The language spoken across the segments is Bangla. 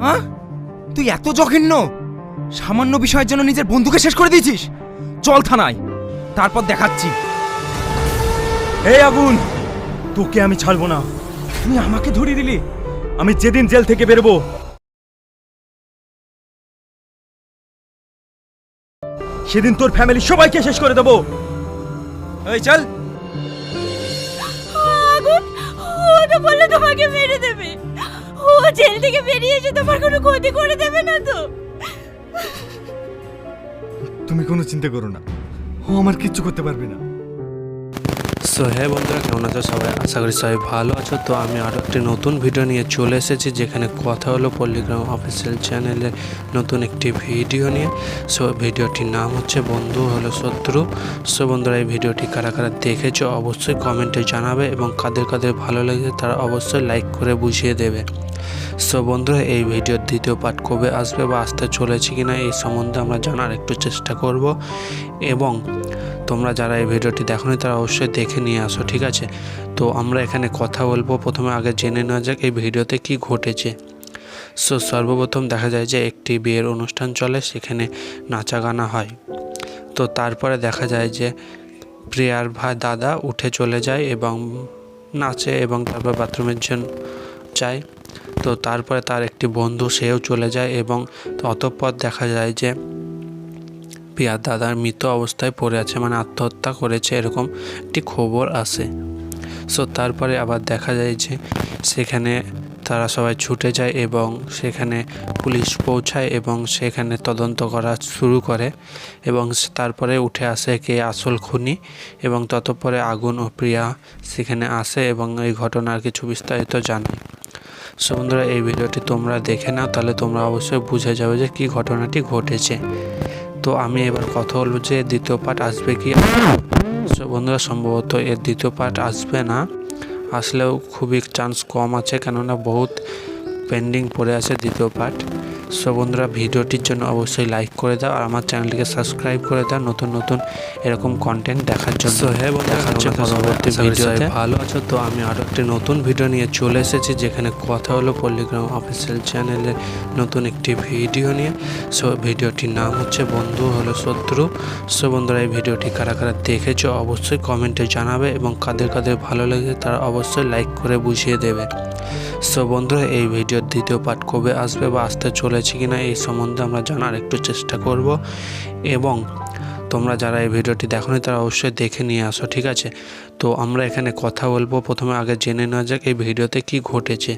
হ্যাঁ? তুই এত জঘন্য। সামান্য বিষয়ের জন্য নিজের বন্ধুকে শেষ করে দিয়েছিস। চল থানায়। তারপর দেখাচ্ছি। এই আগুন তোকে আমি ছাড়বো না। তুই আমাকে ধরিয়ে দিলি। আমি যেদিন জেল থেকে বেরোবো। সেদিন তোর ফ্যামিলি সবাইকে শেষ করে দেবো। এই চল। আগুন ও তো বললে তোমাকে মেরে দেবে। ও জেল থেকে বেরিয়ে এসে তোমার কোনো ক্ষতি করে দেবে না তো। তুমি কোনো চিন্তা করো না। ও আমার কিচ্ছু করতে পারবে না। সো হ্যাঁ বন্ধুরা, কেমন আছো সবাই? আশা করি সবাই ভালো আছো। তো আমি আরও একটি নতুন ভিডিও নিয়ে চলে এসেছি, যেখানে কথা হলো পল্লিগ্রাম অফিসিয়াল চ্যানেলের নতুন একটি ভিডিও নিয়ে। সো ভিডিওটির নাম হচ্ছে বন্ধু হলো শত্রু। সো বন্ধুরা, এই ভিডিওটি কারা কারা দেখেছ অবশ্যই কমেন্টে জানাবে এবং কাদের কাদের ভালো লেগেছে তারা অবশ্যই লাইক করে বুঝিয়ে দেবে। সো বন্ধুরা, এই ভিডিওর দ্বিতীয় পার্ট কবে আসবে বা আসতে চলেছে কিনা এই সম্বন্ধে আমরা জানার একটু চেষ্টা করব। এবং তোমরা যারা এই ভিডিওটি দেখোনি, তারা অবশ্যই দেখে নিয়ে আসো, ঠিক আছে? তো আমরা এখানে কথা বলব। প্রথমে আগে জেনে নেওয়া যাক এই ভিডিওতে কি ঘটেছে। সো সর্বপ্রথম দেখা যায় যে একটি বিয়ের অনুষ্ঠান চলে, সেখানে নাচা গানা হয়। তো তারপরে দেখা যায় যে প্রিয়ার ভাই দাদা উঠে চলে যায় এবং নাচে এবং তারপর বাথরুমের জন্য যায়। তো তারপরে তার একটি বন্ধু সেও চলে যায় এবং অতঃপর দেখা যায় যে পিয়ার দাদার মৃত অবস্থায় পড়ে আছে মানে আত্মহত্যা করেছে এরকম একটি খবর আসে সো তারপরে আবার দেখা যায় যে সেখানে তারা সবাই ছুটে যায় এবং সেখানে পুলিশ পৌঁছায় এবং সেখানে তদন্ত করা শুরু করে এবং তারপরে উঠে আসে কে আসল খুনি এবং ততপরে আগুন ও প্রিয়া সেখানে আসে এবং এই ঘটনার কিছু বিস্তারিত জানে। সো বন্ধুরা, এই ভিডিওটি তোমরা দেখে নাও, তাহলে তোমরা অবশ্যই বুঝে যাবে যে কী ঘটনাটি ঘটেছে। তো আমি এবার কথা বলব যে দ্বিতীয় পার্ট আসবে কি? So, বন্ধুরা সম্ভবত এর দ্বিতীয় পার্ট আসবে না। আসলেও খুবই চান্স কম আছে কেননা বহুত পেন্ডিং পড়ে আছে দ্বিতীয় পার্ট সো বন্ধুরা ভিডিওটির জন্য অবশ্যই লাইক করে দাও আর আমার চ্যানেলটিকে সাবস্ক্রাইব করে দাও নতুন নতুন এরকম কন্টেন্ট দেখার জন্য। হ্যাঁ বন্ধুরা হচ্ছে পরবর্তী ভিডিওতে ভালো আছো তো আমি আরও একটি নতুন ভিডিও নিয়ে চলে এসেছি যেখানে কথা হলো পল্লিগ্রাম অফিসিয়াল চ্যানেলের নতুন একটি ভিডিও নিয়ে। সো ভিডিওটির নাম হচ্ছে বন্ধু হলো শত্রু। সো বন্ধুরা এই ভিডিওটি কারা কারা দেখেছ অবশ্যই কমেন্টে জানাবে এবং কাদের কাদের ভালো লেগেছে তারা অবশ্যই লাইক করে বুঝিয়ে দেবে। সো বন্ধুরা এই ভিডিওর দ্বিতীয় পার্ট কবে আসবে বা আসতে চলেছে কিনা এই সম্বন্ধে আমরা জানার একটু চেষ্টা করব। এবং তোমরা যারা এই ভিডিওটি দেখোনি তারা অবশ্যই দেখে নিয়ে আসো, ঠিক আছে? তো আমরা এখানে কথা বলব। প্রথমে আগে জেনে নেওয়া যাক এই ভিডিওতে কি ঘটেছে।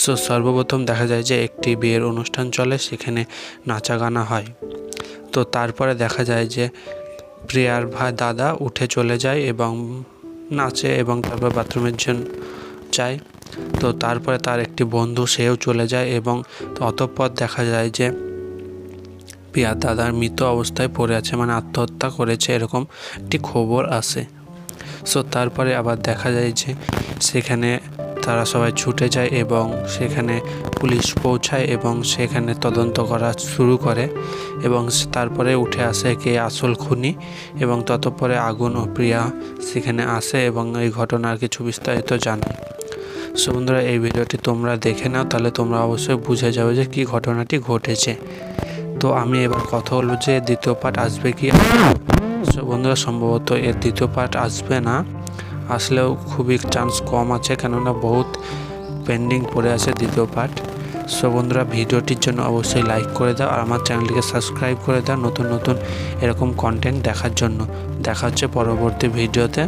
সো সর্বপ্রথম দেখা যায় যে একটি বিয়ের অনুষ্ঠান চলে, সেখানে নাচা গানা হয়। তো তারপরে দেখা যায় যে প্রিয়ার ভাই দাদা উঠে চলে যায় এবং নাচে এবং তারপর বাথরুমের জন্য যায়। তো তারপরে তার একটি বন্ধু সেও চলে যায় এবং অতঃপর দেখা যায় যে পিয়ার দাদার মৃত অবস্থায় পড়ে আছে মানে আত্মহত্যা করেছে, এরকম একটি খবর আসে সো তারপরে আবার দেখা যায় যে সেখানে তারা সবাই ছুটে যায় এবং সেখানে পুলিশ পৌঁছায় এবং সেখানে তদন্ত করা শুরু করে এবং তারপরে উঠে আসে কে আসল খুনি এবং ততপরে আগুন ও প্রিয়া সেখানে আসে এবং এই ঘটনার কিছু বিস্তারিত জানে। সো বন্ধুরা, এই ভিডিওটি তোমরা দেখে নাও, তাহলে তোমরা অবশ্যই বুঝে যাবে যে কী ঘটনাটি ঘটেছে। তো আমি এবার কথা বলব যে দ্বিতীয় পার্ট আসবে কি? সো বন্ধুরা, সম্ভবত এর দ্বিতীয় পার্ট আসবে না। আসলেও খুবই চান্স কম আছে, কেননা বহুত পেন্ডিং পড়ে আছে দ্বিতীয় পার্ট সো বন্ধুরা, ভিডিওটির জন্য অবশ্যই লাইক করে দাও আর আমার চ্যানেলটিকে সাবস্ক্রাইব করে দাও নতুন নতুন এরকম কন্টেন্ট দেখার জন্য। দেখা হচ্ছে পরবর্তী ভিডিওতে।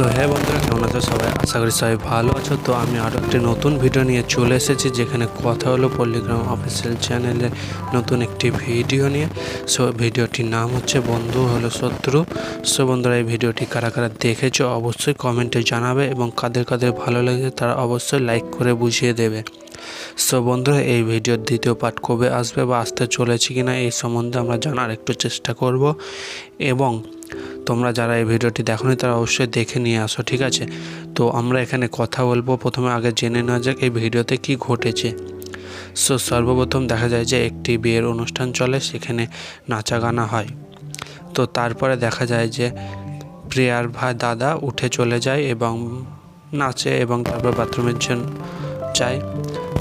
সো হ্যাঁ বন্ধুরা, কেমন আছো সবাই? আশা করি সবাই ভালো আছো। তো আমি আরও একটি নতুন ভিডিও নিয়ে চলে এসেছি, যেখানে কথা হলো পল্লিগ্রাম অফিসিয়াল চ্যানেলে নতুন একটি ভিডিও নিয়ে। সো ভিডিওটির নাম হচ্ছে বন্ধু হলো শত্রু। সো বন্ধুরা, এই ভিডিওটি কারা কারা দেখেছ অবশ্যই কমেন্টে জানাবে এবং কাদের কাদের ভালো লাগে তারা অবশ্যই লাইক করে বুঝিয়ে দেবে। সো বন্ধুরা, এই ভিডিওর দ্বিতীয় পার্ট কবে আসবে বা আসতে চলেছে কিনা এই সম্বন্ধে আমরা জানার একটু চেষ্টা করব। এবং তোমরা যারা এই ভিডিওটি দেখোনি, তারা অবশ্যই দেখে নিয়ে আসো, ঠিক আছে? তো আমরা এখানে কথা বলব। প্রথমে আগে জেনে নেওয়া যাক এই ভিডিওতে কি ঘটেছে। সো সর্বপ্রথম দেখা যায় যে একটি বিয়ের অনুষ্ঠান চলে, সেখানে নাচা গানা হয়। তো তারপরে দেখা যায় যে প্রিয়ার ভাই দাদা উঠে চলে যায় এবং নাচে এবং তারপর বাথরুমের জন্য যায়।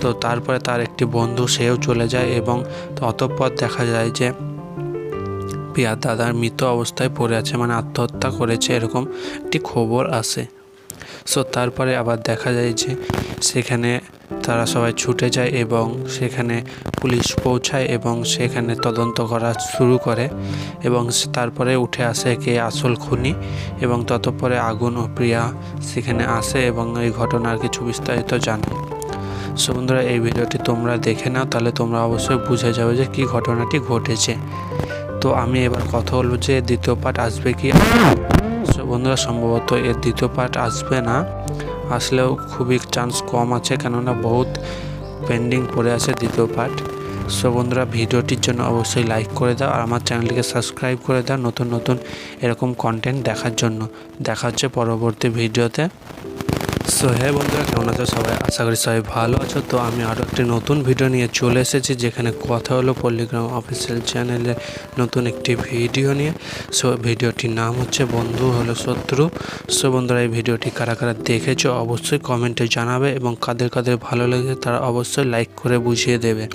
তো তারপরে তার একটি বন্ধু সেও চলে যায় এবং অতঃপর দেখা যায় যে পিয়ার দাদার মৃত অবস্থায় পড়ে আছে মানে আত্মহত্যা করেছে এরকম একটি খবর আসে সো তারপরে আবার দেখা যায় যে সেখানে তারা সবাই ছুটে যায় এবং সেখানে পুলিশ পৌঁছায় এবং সেখানে তদন্ত করা শুরু করে এবং তারপরে উঠে আসে কে আসল খুনি এবং ততপরে আগুন ও প্রিয়া সেখানে আসে এবং এই ঘটনার কিছু বিস্তারিত জানে। সো বন্ধুরা, এই ভিডিওটি তোমরা দেখে নাও, তাহলে তোমরা অবশ্যই বুঝে যাবে যে কী ঘটনাটি ঘটেছে। তো আমি এবার কথা বলব যে দ্বিতীয় পার্ট আসবে কি? সো বন্ধুরা, সম্ভবত এর দ্বিতীয় পার্ট আসবে না। আসলেও খুবই চান্স কম আছে, কেননা বহুত পেন্ডিং পড়ে আছে দ্বিতীয় পার্ট সো বন্ধুরা, ভিডিওটির জন্য অবশ্যই লাইক করে দাও আর আমার চ্যানেলটিকে সাবস্ক্রাইব করে দাও নতুন নতুন এরকম কন্টেন্ট দেখার জন্য। দেখা হচ্ছে পরবর্তী ভিডিওতে। সো হ্যাঁ বন্ধুরা, কেমন আছো সবাই? আশা করি সবাই ভালো আছো। তো আমি আরও একটি নতুন ভিডিও নিয়ে চলে এসেছি, যেখানে কথা হলো পল্লিগ্রাম অফিসিয়াল চ্যানেলে নতুন একটি ভিডিও নিয়ে। সো ভিডিওটির নাম হচ্ছে বন্ধু হলো শত্রু। সো বন্ধুরা, এই ভিডিওটি কারা কারা দেখেছ অবশ্যই কমেন্টে জানাবে এবং কাদের কাদের ভালো লেগেছে তারা অবশ্যই লাইক করে বুঝিয়ে দেবে।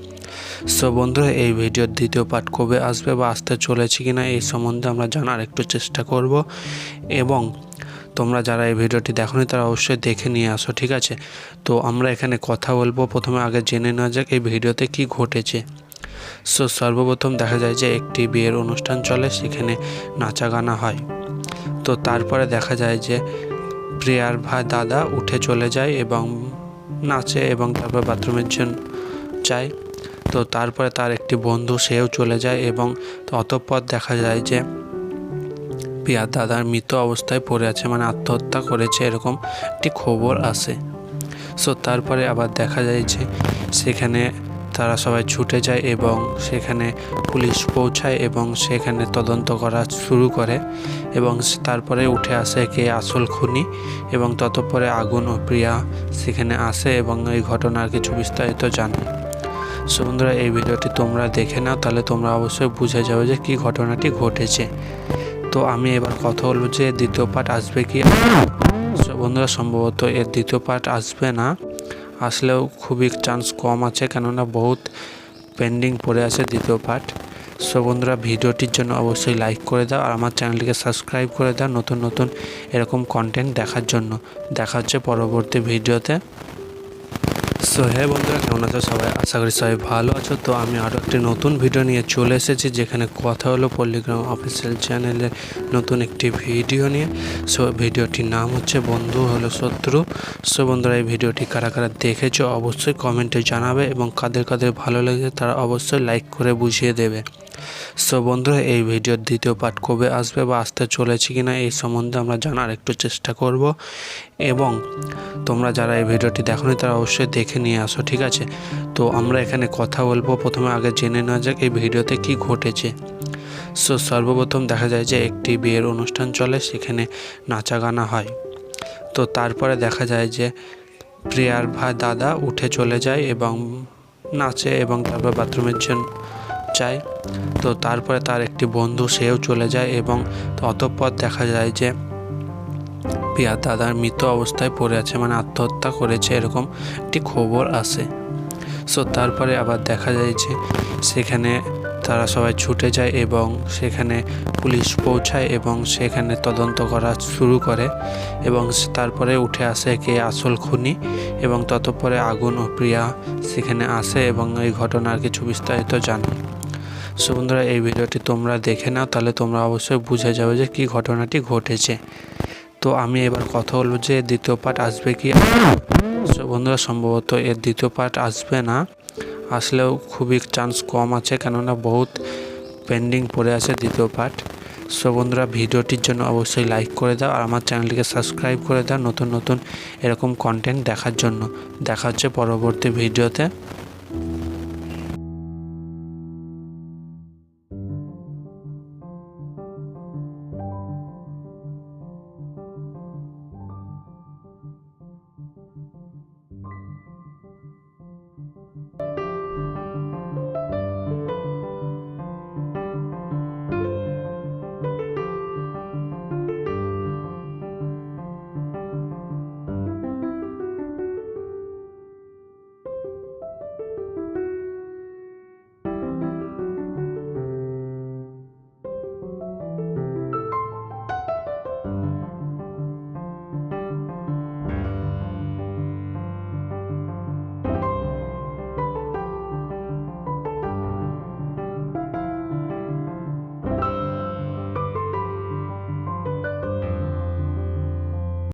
সো বন্ধুরা, এই ভিডিওর দ্বিতীয় পার্ট কবে আসবে বা আসতে চলেছে কিনা এই সম্বন্ধে আমরা জানার একটু চেষ্টা করব। এবং তোমরা যারা এই ভিডিওটি দেখোনি তারা অবশ্যই দেখে নিয়ে আসো, ঠিক আছে? তো আমরা এখানে কথা বলব। প্রথমে আগে জেনে নেওয়া যাক এই ভিডিওতে কি ঘটেছে। সো সর্বপ্রথম দেখা যায় যে একটি বিয়ের অনুষ্ঠান চলে, সেখানে নাচা গানা হয়। তো তারপরে দেখা যায় যে প্রিয়ার ভাই দাদা উঠে চলে যায় এবং নাচে এবং তারপর বাথরুমের জন্য যায়। তো তারপরে তার একটি বন্ধু সেও চলে যায় এবং অতঃপর দেখা যায় যে পিয়ার দাদার মৃত অবস্থায় পড়ে আছে মানে আত্মহত্যা করেছে এরকম একটি খবর আসে সো তারপরে আবার দেখা যায় যে সেখানে তারা সবাই ছুটে যায় এবং সেখানে পুলিশ পৌঁছায় এবং সেখানে তদন্ত করা শুরু করে এবং তারপরে উঠে আসে কে আসল খুনি এবং ততপরে আগুন ও প্রিয়া সেখানে আসে এবং এই ঘটনার কিছু বিস্তারিত জানে। সো বন্ধুরা, এই ভিডিওটি তোমরা দেখে নাও, তাহলে তোমরা অবশ্যই বুঝে যাবে যে কী ঘটনাটি ঘটেছে। তো আমি এবার কথা বলব যে দ্বিতীয় পার্ট আসবে কি? বন্ধুরা, সম্ভবত এর দ্বিতীয় পার্ট আসবে না। আসলেও খুবই চান্স কম আছে, কেননা বহুত পেন্ডিং পড়ে আছে দ্বিতীয় পার্ট সো বন্ধুরা, ভিডিওটির জন্য অবশ্যই লাইক করে দাও আর আমার চ্যানেলটিকে সাবস্ক্রাইব করে দাও নতুন নতুন এরকম কন্টেন্ট দেখার জন্য। দেখা হচ্ছে পরবর্তী ভিডিওতে। সো হ্যাঁ বন্ধুরা, কেমন আছো সবাই? আশা করি সবাই ভালো আছো। তো আমি আরও একটি নতুন ভিডিও নিয়ে চলে এসেছি, যেখানে কথা হলো পল্লিগ্রাম অফিসিয়াল চ্যানেলে নতুন একটি ভিডিও নিয়ে। সো ভিডিওটির নাম হচ্ছে বন্ধু হলো শত্রু। সো বন্ধুরা, এই ভিডিওটি কারা কারা দেখেছ অবশ্যই কমেন্টে জানাবে এবং কাদের কাদের ভালো লেগেছে তারা অবশ্যই লাইক করে বুঝিয়ে দেবে। সো বন্ধুরা, এই ভিডিওর দ্বিতীয় পার্ট কবে আসবে বা আসতে চলেছে কিনা এই সম্বন্ধে আমরা জানার একটু চেষ্টা করব। এবং তোমরা যারা এই ভিডিওটি দেখোনি, তারা অবশ্যই দেখে নিয়ে আসো, ঠিক আছে? তো, আমরা এখানে কথা বলব। প্রথমে আগে জেনে নেওয়া যাক এই ভিডিওতে কি ঘটেছে। সো সর্বপ্রথম দেখা যায় যে একটি বিয়ের অনুষ্ঠান চলে, সেখানে নাচা গানা হয়। তো, তারপরে দেখা যায় যে প্রিয়ার ভাই দাদা উঠে চলে যায় এবং নাচে এবং তারপর বাথরুমের জন্য যায় তো তারপরে তার একটি বন্ধু সেও চলে যায় এবং অতঃপর দেখা যায় যে পিয়ার দাদার মৃত অবস্থায় পড়ে আছে মানে আত্মহত্যা করেছে এরকম একটি খবর আসে সো তারপরে আবার দেখা যায় যে সেখানে তারা সবাই ছুটে যায় এবং সেখানে পুলিশ পৌঁছায় এবং সেখানে তদন্ত করা শুরু করে এবং তারপরে উঠে আসে কে আসল খুনি এবং ততপরে আগুন ও প্রিয়া সেখানে আসে এবং এই ঘটনার কিছু বিস্তারিত জানে। সো বন্ধুরা এই ভিডিওটি তোমরা দেখে নাও তাহলে তোমরা অবশ্যই বুঝে যাবে যে কী ঘটনাটি ঘটেছে। তো আমি এবার কথা বলব যে দ্বিতীয় পার্ট আসবে কি? So, বন্ধুরা সম্ভবত এর দ্বিতীয় পার্ট আসবে না। আসলেও খুবই চান্স কম আছে কেননা বহুত পেন্ডিং পড়ে আছে দ্বিতীয় পার্ট সো বন্ধুরা ভিডিওটির জন্য অবশ্যই লাইক করে দাও আর আমার চ্যানেলটিকে সাবস্ক্রাইব করে দাও নতুন নতুন এরকম কন্টেন্ট দেখার জন্য। দেখা হচ্ছে পরবর্তী ভিডিওতে।